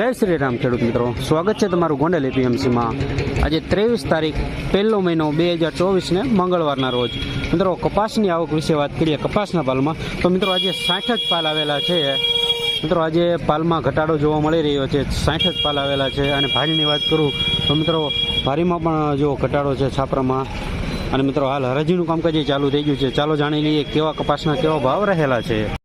જય શ્રી રામ, ખેડૂત મિત્રો. સ્વાગત છે તમારું ગોંડલ એપીએમસીમાં. આજે ત્રેવીસ તારીખ, પહેલો મહિનો બે હજાર ચોવીસને મંગળવારના રોજ. મિત્રો, કપાસની આવક વિશે વાત કરીએ કપાસના પાલમાં. તો મિત્રો, આજે સાઠ જ પાલ આવેલા છે. મિત્રો, આજે પાલમાં ઘટાડો જોવા મળી રહ્યો છે. સાઠ જ પાલ આવેલા છે. અને ભારીની વાત કરું, તો મિત્રો, ભારીમાં પણ જો ઘટાડો છે છાપરામાં. અને મિત્રો, હાલ હરાજીનું કામકાજ ચાલુ થઈ ગયું છે. ચાલો જાણી લઈએ કેવા કપાસના કેવા ભાવ રહેલા છે?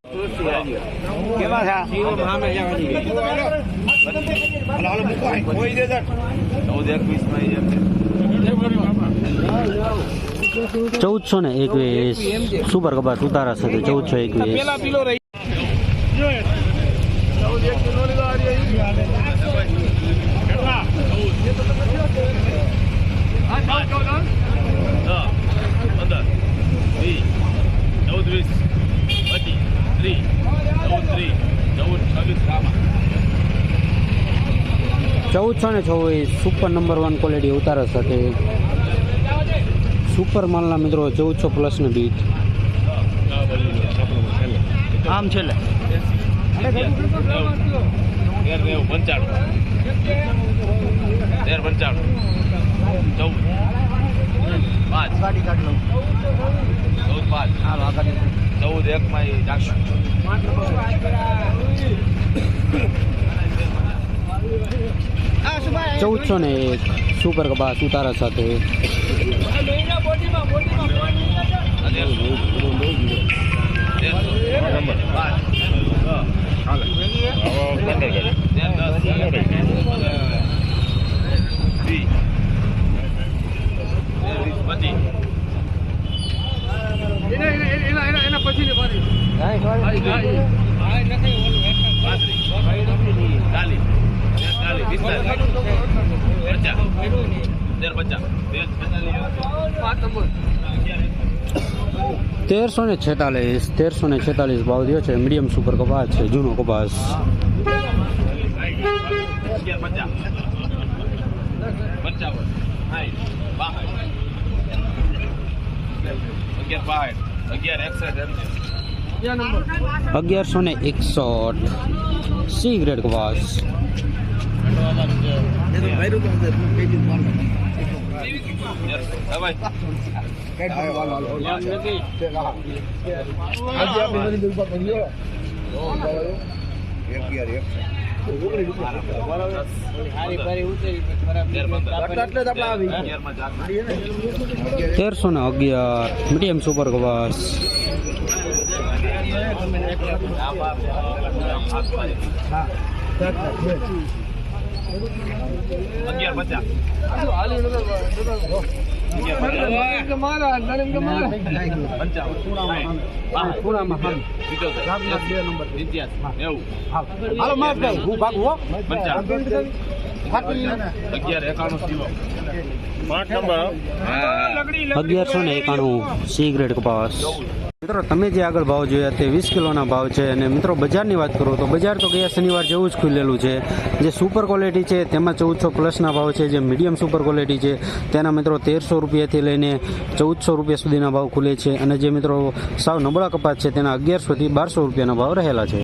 ચૌદસો ને એકવીસ સુપર કપાસ ઉતારા સાથે ચૌદસો એકવીસ ચૌદ વીસ પચીસ ત્રીસ ચૌદ ત્રીસ ચૌદ છવ્વીસ રામા ચૌદસો ને ચોવીસ સુપર નંબર વન ક્વોલિટી ઉતારા સાથે સુપર માલના મિત્રો ચૌદસો પ્લસનું બીટ આમ છેલ્લે તેર પંચાણું ચૌદ પાંચ ચૌદ પાંચ ચૌદ એકમાં એ નાખશું ચૌદસો ને એક સુપર કપાસ ઉતારા સાથે. અને નંબર પાંચ તેરસો ને છેતાલીસ તેરસો ને છેતાલીસ ભાવ થયો છે. મીડિયમ સુપર કપાસ છે જૂનો કપાસ. અગિયારસો ને એકસઠ. સી ગ્રેડ કપાસ. તેરસો ને અગિયાર મીડિયમ સુપર કપાસ અગિયાર પચાસ. અગિયાર એકાણું સીવો અગિયારસો ને એકાણું. સી ગ્રેડ કપાસ. મિત્રો, તમે જે આગળ ભાવ જોયા તે વીસ કિલોના ભાવ છે અને મિત્રો, બજારની વાત કરું તો બજાર તો ગયા શનિવાર જેવું જ ખુલેલું છે. જે સુપર ક્વોલિટી છે, તેમાં ચૌદસો પ્લસના ભાવ છે. જે મીડિયમ સુપર ક્વોલિટી છે, તેના મિત્રો તેરસો રૂપિયાથી લઈને ચૌદસો રૂપિયા સુધીના ભાવ ખુલે છે. અને જે મિત્રો સાવ નબળા કપાસ છે, તેના અગિયારસોથી બારસો રૂપિયાના ભાવ રહેલા છે.